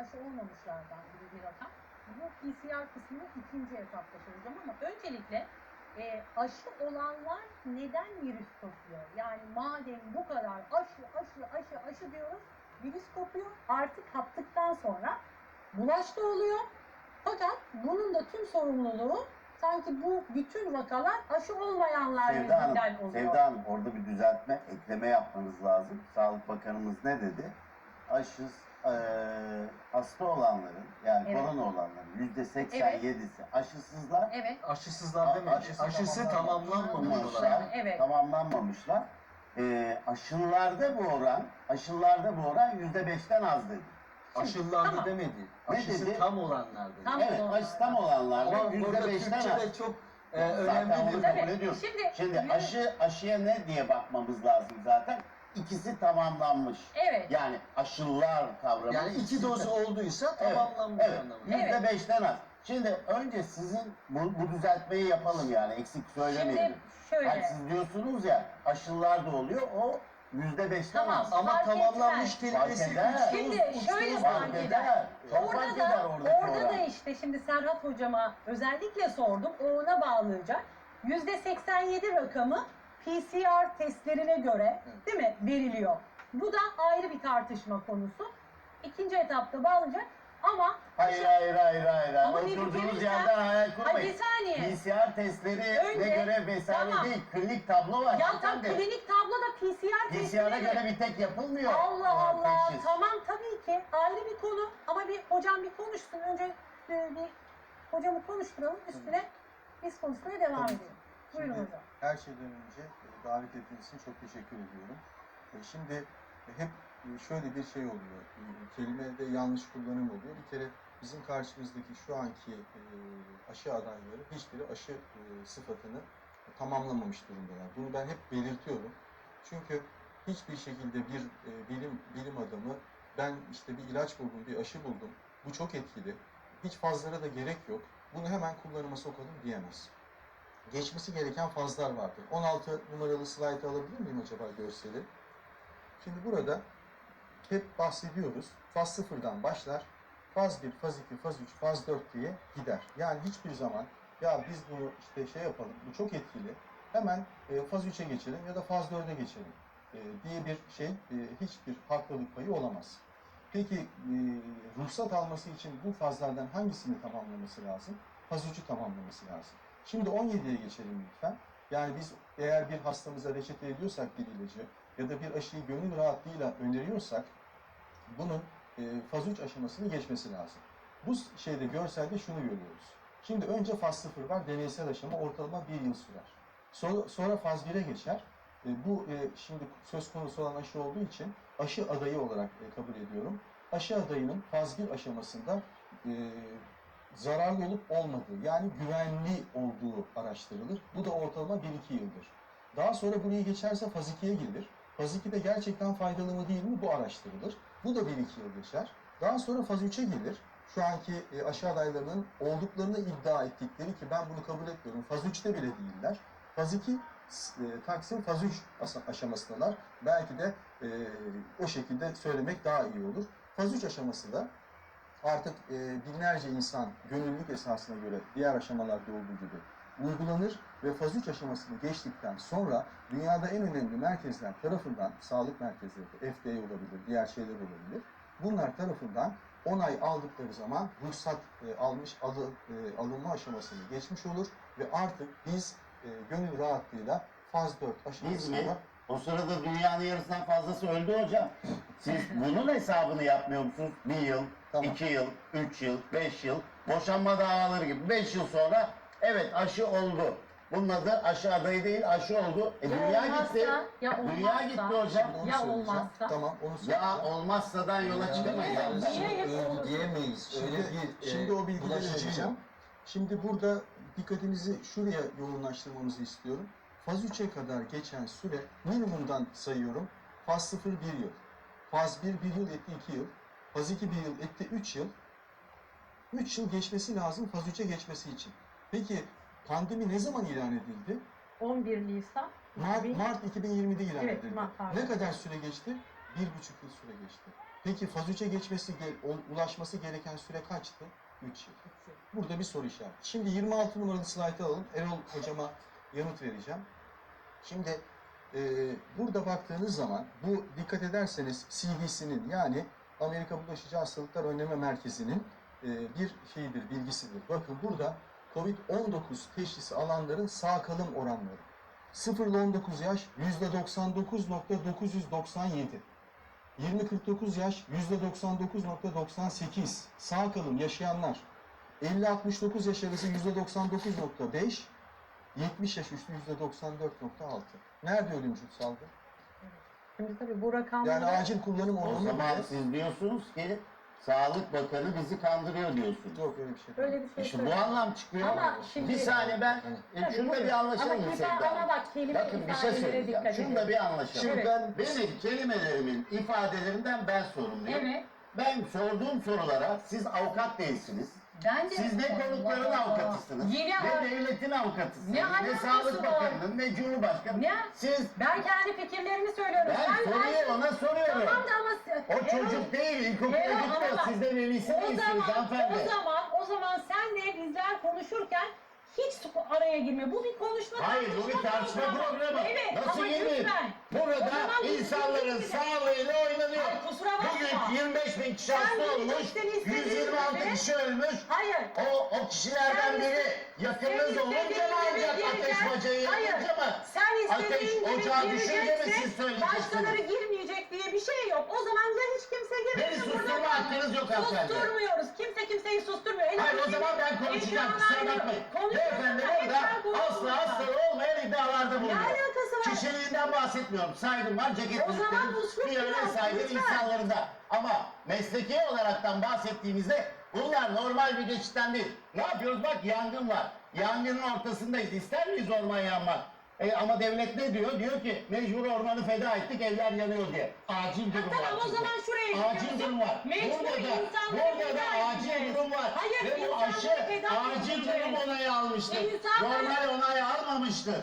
aşı olmamışlardan biri bir rakam. Bu PCR kısmını ikinci etapta soracağım ama öncelikle e, aşı olanlar neden virüs kapıyor? Yani madem bu kadar aşı aşı aşı aşı diyoruz virüs kopuyor. Artık kaptıktan sonra bulaş da oluyor. Fakat bunun da tüm sorumluluğu sanki bu bütün vakalar aşı olmayanlar Sevda Hanım, yüzünden oluyor. Sevda Hanım orada bir düzeltme, ekleme yapmanız lazım. Sağlık Bakanımız ne dedi? Aşı eee, hasta olanların yani Evet. korona olanların yüzde 87'si aşısızlar. Evet. Aşısızlar A- demeyin. aşısı Aşısı tamamlanmamış olarak. Evet. Tamamlanmamışlar. Eee aşılarda bu oran, aşılarda bu oran yüzde beşten az dedi. Aşılılarda Tamam. demedi. Ne Aşısı dedi? tam olanlar dedi. Tam Evet, olanlar. aşı tam olanlarda Ama yüzde burada beşten az. Türkçe'de çok e, Zaten önemli onu bir kabul Tabii. ediyorum. Şimdi- Şimdi Yürü. aşı aşıya ne diye bakmamız lazım zaten? İkisi tamamlanmış. Evet. Yani aşılar kavramı. Yani iki de- olduysa Evet, tamamlanmış evet. anlamında. Evet. Yüzde beşten az. Şimdi önce sizin bu, bu düzeltmeyi yapalım yani eksik söylemeyelim. Şimdi şöyle. Yani siz diyorsunuz ya aşılar da oluyor o yüzde beşten Tamam. az. Ama Fark tamamlanmış etmez. kelimesi Fark eder. üç Şimdi doz, üç şöyle doz fark Fark var. eder. eder. Çok Orada da, oradaki orada da işte şimdi Serhat hocama özellikle sordum. O ona bağlayacak. %87 rakamı PCR testlerine göre Evet. değil mi veriliyor. Bu da ayrı bir tartışma konusu. İkinci etapta bağlayacak ama Hayır hayır hayır hayır. Ama bir Oturduğunuz yerden hayal Ay bir kurmayın. saniye. PCR testleri Önce- ne göre vesaire Tamam. değil. Klinik tablo var. Ya tam klinik tabloda PCR PCR'a testleri göre bir tek yapılmıyor. Allah Ee, Allah. teşhis. Tamam tabii ki ayrı bir konu ama bir hocam bir konuşsun. Önce e, bir hocamı konuşturalım üstüne biz konuşmaya devam edelim. Buyurun Şimdi hocam. her şeyden önce e, davet ettiğiniz için çok teşekkür ediyorum. E, Şimdi e, hep şöyle bir şey oluyor. Kelimede yanlış kullanım oluyor. Bir kere bizim karşımızdaki şu anki aşı adayları hiçbiri aşı sıfatını tamamlamamış durumdalar. Bunu ben hep belirtiyorum. Çünkü hiçbir şekilde bir bilim bilim adamı ben işte bir ilaç buldum, bir aşı buldum. Bu çok etkili. Hiç fazlara da gerek yok. Bunu hemen kullanıma sokalım diyemez geçmesi gereken fazlar vardır. 16 numaralı slaytı alabilir miyim acaba görseli? Şimdi burada hep bahsediyoruz. Faz sıfırdan başlar. Faz 1, faz 2, faz 3, faz 4 diye gider. Yani hiçbir zaman ya biz bunu işte şey yapalım, bu çok etkili. Hemen e, faz 3'e geçelim ya da faz 4'e geçelim e, diye bir şey e, hiçbir haklılık payı olamaz. Peki ruhsat alması için bu fazlardan hangisini tamamlaması lazım? Faz 3'ü tamamlaması lazım. Şimdi 17'ye geçelim lütfen. Yani biz eğer bir hastamıza reçete ediyorsak bir ilacı ya da bir aşıyı gönül rahatlığıyla öneriyorsak bunun e, faz 3 aşamasını geçmesi lazım. Bu şeyde görselde şunu görüyoruz. Şimdi önce faz 0 var, deneysel aşama ortalama bir yıl sürer. Sonra, sonra faz 1'e geçer. E, bu e, şimdi söz konusu olan aşı olduğu için aşı adayı olarak e, kabul ediyorum. Aşı adayının faz 1 aşamasında e, zararlı olup olmadığı yani güvenli olduğu araştırılır. Bu da ortalama 1-2 yıldır. Daha sonra burayı geçerse faz 2'ye gelir. Faz 2'de gerçekten faydalı mı değil mi bu araştırılır. Bu da 1-2 yıl geçer. Daha sonra faz 3'e gelir. Şu anki e, aşı adaylarının olduklarını iddia ettikleri ki ben bunu kabul etmiyorum. Faz 3'te bile değiller. Faz 2 s- e, Taksim faz 3 asa- aşamasındalar. Belki de e, o şekilde söylemek daha iyi olur. Faz 3 aşaması da artık e, binlerce insan gönüllülük esasına göre diğer aşamalarda olduğu gibi uygulanır ve faz 3 aşamasını geçtikten sonra dünyada en önemli merkezler tarafından, sağlık merkezleri, FDA olabilir, diğer şeyler olabilir, bunlar tarafından onay aldıkları zaman ruhsat e, almış, alı, e, alınma aşamasını geçmiş olur ve artık biz e, gönül rahatlığıyla faz 4 Biz mi? aşamasında O sırada dünyanın yarısından fazlası öldü hocam. Siz bunun hesabını yapmıyor musunuz? Bir yıl, Tamam. iki yıl, üç yıl, beş yıl, boşanma davaları gibi. Beş yıl sonra evet aşı oldu. Bunun adı aşı adayı değil, aşı oldu. E, Ya dünya olmazsa, gitti. ya Dünya olmazsa- gitti hocam. onu Ya söyleyeceğim. olmazsa? Tamam onu söyleyeceğim. Ya olmazsadan yola çıkamayız. Niye? yani. Niye hep olur? diyemeyiz. Öyle Şimdi, bir e, şimdi o bilgileri bulaşıcı vereceğim. Şimdi burada dikkatinizi şuraya yoğunlaştırmamızı istiyorum. Faz 3'e kadar geçen süre minimumdan sayıyorum. Faz 0 1 yıl. Faz 1 1 yıl etti 2 yıl. Faz 2 1 yıl etti 3 yıl. 3 yıl geçmesi lazım faz 3'e geçmesi için. Peki pandemi ne zaman ilan edildi? 11 Nisan. Mart, 2000 Mart 2020'de ilan Evet, edildi. Mart, ne kadar süre geçti? Bir buçuk yıl süre geçti. Peki faz 3'e geçmesi, ulaşması gereken süre kaçtı? 3 yıl. Burada bir soru işareti. Şimdi 26 numaralı slaytı alalım. Erol hocama yanıt vereceğim. Şimdi e, burada baktığınız zaman bu dikkat ederseniz CDC'nin yani Amerika Bulaşıcı Hastalıklar Önleme Merkezi'nin e, bir şeyidir, bilgisidir. Bakın burada COVID-19 teşhisi alanların sağ kalım oranları. 0 ile 19 yaş %99.997. 20-49 yaş %99.98. Sağ kalım yaşayanlar. 50-69 yaş arası %99.5. 70 yaş üstü %94.6. Nerede ölümcül salgın? Şimdi tabii bu rakamları Yani acil kullanım O oranı zaman bile- siz diyorsunuz ki Sağlık Bakanı bizi kandırıyor diyorsunuz. Yok öyle bir şey değil. öyle bir şey İşte bu anlam çıkıyor. Ama şimdi- bir saniye ben e, Tabii, şunu da buyurun. bir anlaşalım ama Sevda ama bak kelime Bakın bir şey ifadelere söyleyeceğim. dikkat Şunu da edin. bir anlaşalım. Evet. ben Benim kelimelerimin ifadelerinden ben sorumluyum. Evet. Ben sorduğum sorulara siz avukat değilsiniz. Bence Siz ne konukların avukatısınız, Yeni ne av- devletin avukatısınız, Ne ne, alakası Sağlık? Bakanı'nın, ne Cumhurbaşkanı. Ne? Siz, Ben kendi fikirlerimi söylüyorum. ben Sen- soruyu ben- ona soruyorum. Tamam da ama O Erol- çocuk değil, ilkokula Erol, ama gitmiyor. bak, Siz de velisi o değilsiniz zaman, hanımefendi. o zaman, o zaman sen de bizler konuşurken hiç araya girme. Bu bir konuşma Hayır, bu bir tartışma programı. Evet, Nasıl ama lütfen. Burada insanların sağlığıyla oynanıyor. Ay, kusura bakma. Bugün 25 bin kişi Sen hasta olmuş, istediğin 126 gibi. kişi ölmüş. Hayır. O, o kişilerden Sen biri iste- yakınınız sen olunca istediğin mı gibi ancak gireceksin. bacayı Hayır. yakınca mı? Sen istediğin Ateş gibi ocağı düşünce mi gireceksin, siz söyleyeceksiniz? Başkaları girmeyecek diye bir şey yok. O zaman da hiç Beni susturma hakkınız yok hanımefendi. Susturmuyoruz. Kimse kimseyi susturmuyor. En Hayır o zaman ben konuşacağım kusura bakmayın. Beyefendi da burada asla hastalığı olmayan iddialarda Ne bulunuyor. alakası var? Kişiliğinden bahsetmiyorum. Saygım var, ceket O zaman büyüklerin, usluk bir yöne biraz, saygı lütfen. insanlarında. Ama mesleki olaraktan bahsettiğimizde bunlar normal bir geçitten değil. Ne yapıyoruz? Bak yangın var. Yangının ortasındayız. İster miyiz orman yanmak? E, ama devlet ne diyor? Diyor ki mecbur ormanı feda ettik evler yanıyor diye. Acil durum var. Tamam o çünkü. zaman şuraya Acil gidiyorsun. durum var. Mecbur burada da, insanları burada da feda acil edeceğiz. durum var. Hayır, Ve bu insanları aşı feda acil edeceğiz. durum onayı almıştır. İnsanları- Normal onay almamıştır.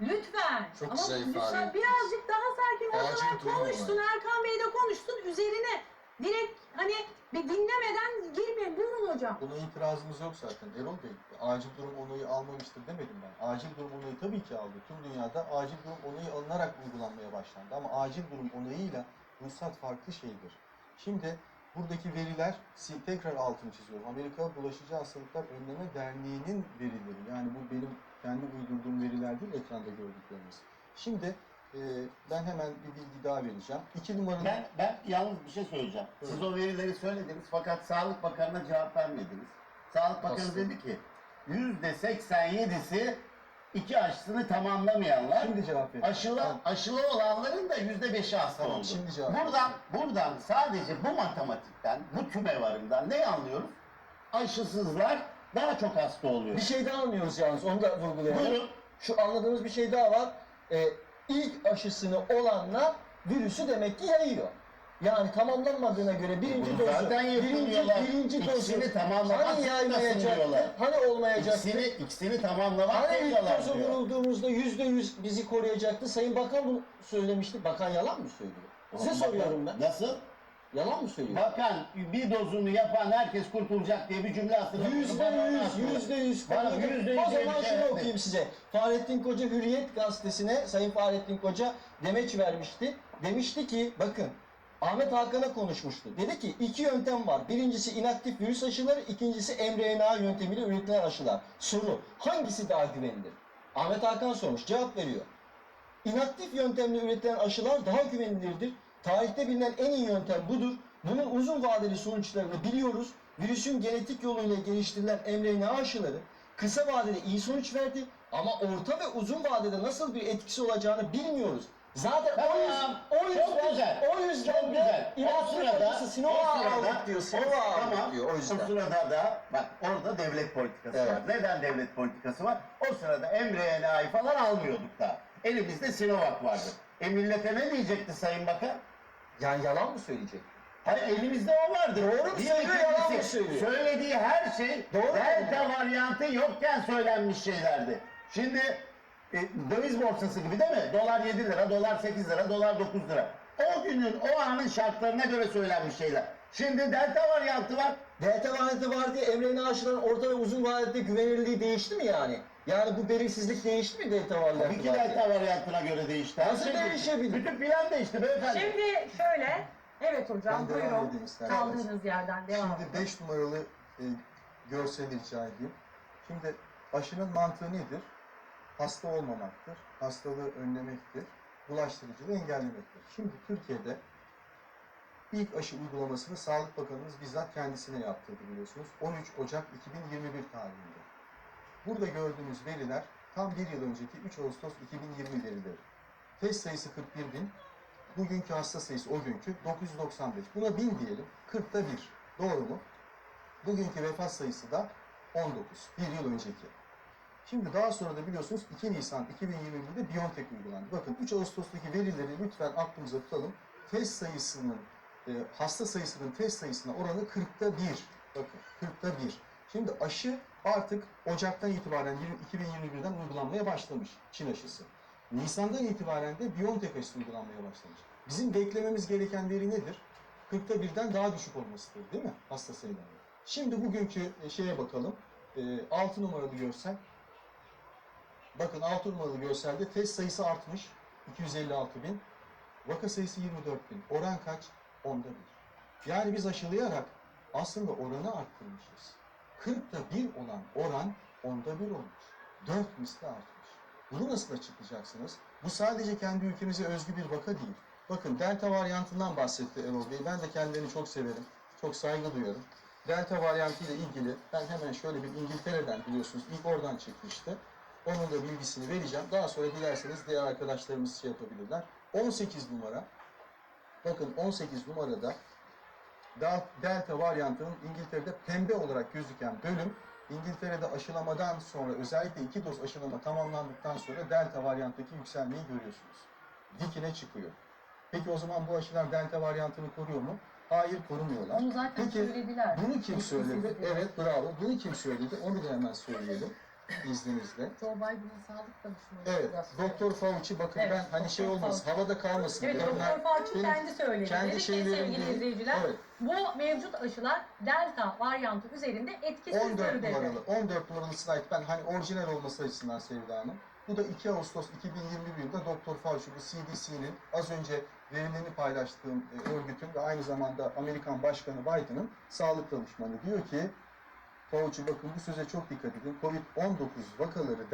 Lütfen. Çok Ama güzel ifade lütfen ettiniz. birazcık daha sakin. O Acil zaman durum konuşsun. Erkan Bey de konuşsun. Üzerine direkt hani bir dinlemeden girmeyin. Buyurun hocam. Buna itirazımız yok zaten Erol Bey. Acil durum onayı almamıştır demedim ben. Acil durum onayı tabii ki aldı. Tüm dünyada acil durum onayı alınarak uygulanmaya başlandı. Ama acil durum onayıyla ruhsat farklı şeydir. Şimdi buradaki veriler tekrar altını çiziyorum. Amerika Bulaşıcı Hastalıklar Önleme Derneği'nin verileri. Yani bu benim kendi uydurduğum veriler değil ekranda gördükleriniz. Şimdi e, ben hemen bir bilgi daha vereceğim. İki numaralı... Ben, ben yalnız bir şey söyleyeceğim. Siz o verileri söylediniz fakat Sağlık Bakanı'na cevap vermediniz. Sağlık Bakanı Nasıl? dedi ki yüzde 87'si iki aşısını tamamlamayanlar Şimdi cevap vereceğim. aşılı, Tamam. aşılı olanların da yüzde beşi hasta Tamam, oldu. şimdi cevap buradan, buradan sadece bu matematikten, bu tümevarından ne anlıyoruz? Aşısızlar daha çok hasta oluyor. Bir şey daha anlıyoruz yalnız onu da vurgulayalım. Buyurun. Şu anladığımız bir şey daha var. Ee, ilk aşısını olanlar virüsü demek ki yayıyor. Yani tamamlanmadığına göre birinci Bunu dozu, zaten birinci, yapıyorlar. birinci dozu İkisini tamamlamak hani zorundasın diyorlar. yaymayacaktı, hani olmayacaktı. İkisini, ikisini tamamlamak Hani ilk zorundalar dozu diyor. vurulduğumuzda yüzde yüz bizi koruyacaktı. Sayın Bakan bunu söylemişti. Bakan yalan mı söylüyor? Size Bakan- soruyorum ben. Nasıl? Yalan mı söylüyor? Bakan bir dozunu yapan herkes kurtulacak diye bir cümle hatırlatıyor. Yüzde yüz, yüzde yüz. Bana yüzde yüz O diye bir zaman şey şunu yok. okuyayım size. Fahrettin Koca Hürriyet gazetesine Sayın Fahrettin Koca demeç vermişti. Demişti ki bakın Ahmet Hakan'a konuşmuştu. Dedi ki iki yöntem var. Birincisi inaktif virüs aşıları, ikincisi mRNA yöntemiyle üretilen aşılar. Soru hangisi daha güvenilir? Ahmet Hakan sormuş. Cevap veriyor. İnaktif yöntemle üretilen aşılar daha güvenilirdir. Tarihte bilinen en iyi yöntem budur. Bunun uzun vadeli sonuçlarını biliyoruz. Virüsün genetik yoluyla geliştirilen mRNA aşıları kısa vadede iyi sonuç verdi ama orta ve uzun vadede nasıl bir etkisi olacağını bilmiyoruz. Zaten o Tamam, yüzden, o çok yüzden, güzel, o yüzden Çok güzel. O inaktif sırada, aşısı o Sinovac sırada, aldık diyor. o- Sinovac tamam, diyor o O yüzden. sırada da bak orada devlet politikası Evet. var. Neden devlet politikası var? O sırada mRNA'yı falan almıyorduk da. Elimizde Sinovac vardı. E millete ne diyecekti Sayın Bakan? Yani yalan mı söyleyecek? Hayır elimizde o vardı. Doğru mu söylüyor, yalan mı ikincisi, söylüyor? Söylediği her şey Doğru delta varyantı yokken söylenmiş şeylerdi. Şimdi e, döviz borsası gibi değil mi? Dolar 7 lira, dolar 8 lira, dolar 9 lira. o günün, o anın şartlarına göre söylenmiş şeyler. Şimdi delta varyantı var. Delta varyantı var diye emrine aşıların orta ve uzun vadede güvenilirliği değişti mi yani? Yani bu belirsizlik değişti mi delta varyantı Tabii ki delta varyantına göre değişti. Nasıl değişti. değişebilir? Bütün plan değişti beyefendi. Şimdi şöyle, evet hocam Ben devam buyurun. isterseniz. Kaldığınız yerden devam Şimdi edin. 5 numaralı e, görseli rica edeyim. Şimdi aşının mantığı nedir? Hasta olmamaktır, hastalığı önlemektir, bulaştırıcılığı engellemektir. Şimdi Türkiye'de ilk aşı uygulamasını Sağlık Bakanımız bizzat kendisine yaptırdı biliyorsunuz. 13 Ocak 2021 tarihinde. Burada gördüğünüz veriler tam bir yıl önceki 3 Ağustos 2020 verileri. Test sayısı 41 bin, bugünkü hasta sayısı o günkü 995. Buna 1000 diyelim, 40'ta 1. Doğru mu? Bugünkü vefat sayısı da 19, bir yıl önceki. Şimdi daha sonra da biliyorsunuz 2 Nisan 2021'de BioNTech uygulandı. Bakın 3 Ağustos'taki verileri lütfen aklımıza tutalım. Test sayısının, e, hasta sayısının test sayısına oranı 40'ta 1. Bakın 40'ta 1. Şimdi aşı artık Ocak'tan itibaren 2021'den uygulanmaya başlamış Çin aşısı. Nisan'dan itibaren de BioNTech aşısı uygulanmaya başlamış. Bizim beklememiz gereken veri nedir? 40'ta birden daha düşük olmasıdır değil mi hasta sayılarının? Şimdi bugünkü e, şeye bakalım. 6 numaralı görsel. Bakın 6 numaralı görselde test sayısı artmış. 256 bin. Vaka sayısı 24 bin. Oran kaç? Onda bir. Yani biz aşılayarak aslında oranı arttırmışız. 40'ta 1 olan oran onda bir olmuş. 4 misli artmış. Bunu nasıl açıklayacaksınız? Bu sadece kendi ülkemize özgü bir vaka değil. Bakın delta varyantından bahsetti Erol Bey. Ben de kendilerini çok severim. Çok saygı duyuyorum. Delta varyantı ile ilgili ben hemen şöyle bir İngiltere'den biliyorsunuz ilk oradan çıkmıştı. Onun da bilgisini vereceğim. Daha sonra dilerseniz diğer arkadaşlarımız şey yapabilirler. 18 numara. Bakın 18 numarada Del- Delta varyantının İngiltere'de pembe olarak gözüken bölüm İngiltere'de aşılamadan sonra özellikle iki doz aşılama tamamlandıktan sonra Delta varyanttaki yükselmeyi görüyorsunuz. Dikine çıkıyor. Peki o zaman bu aşılar Delta varyantını koruyor mu? Hayır korumuyorlar. Onu zaten Peki, söylediler. Bunu kim söyledi? Evet bravo. Bunu kim söyledi? Onu da hemen söyleyelim izninizle. Joe Biden'ın sağlık danışmanı. Evet, Doktor Fauci bakın Evet, ben hani şey olmasın, Fauci. havada kalmasın. Evet, diye. Doktor Fauci benim kendi söyledi. kendi Dedi ki sevgili izleyiciler, Evet, bu mevcut aşılar delta varyantı üzerinde etkisizdir 14 dedi. numaralı, 14 numaralı slide ben hani orijinal olması açısından Sevda Hanım. Bu da 2 Ağustos 2021'de Doktor Fauci bu CDC'nin az önce verilerini paylaştığım e, örgütün ve aynı zamanda Amerikan Başkanı Biden'ın sağlık danışmanı diyor ki Fauci bakın bu söze çok dikkat edin. Covid-19 vakaları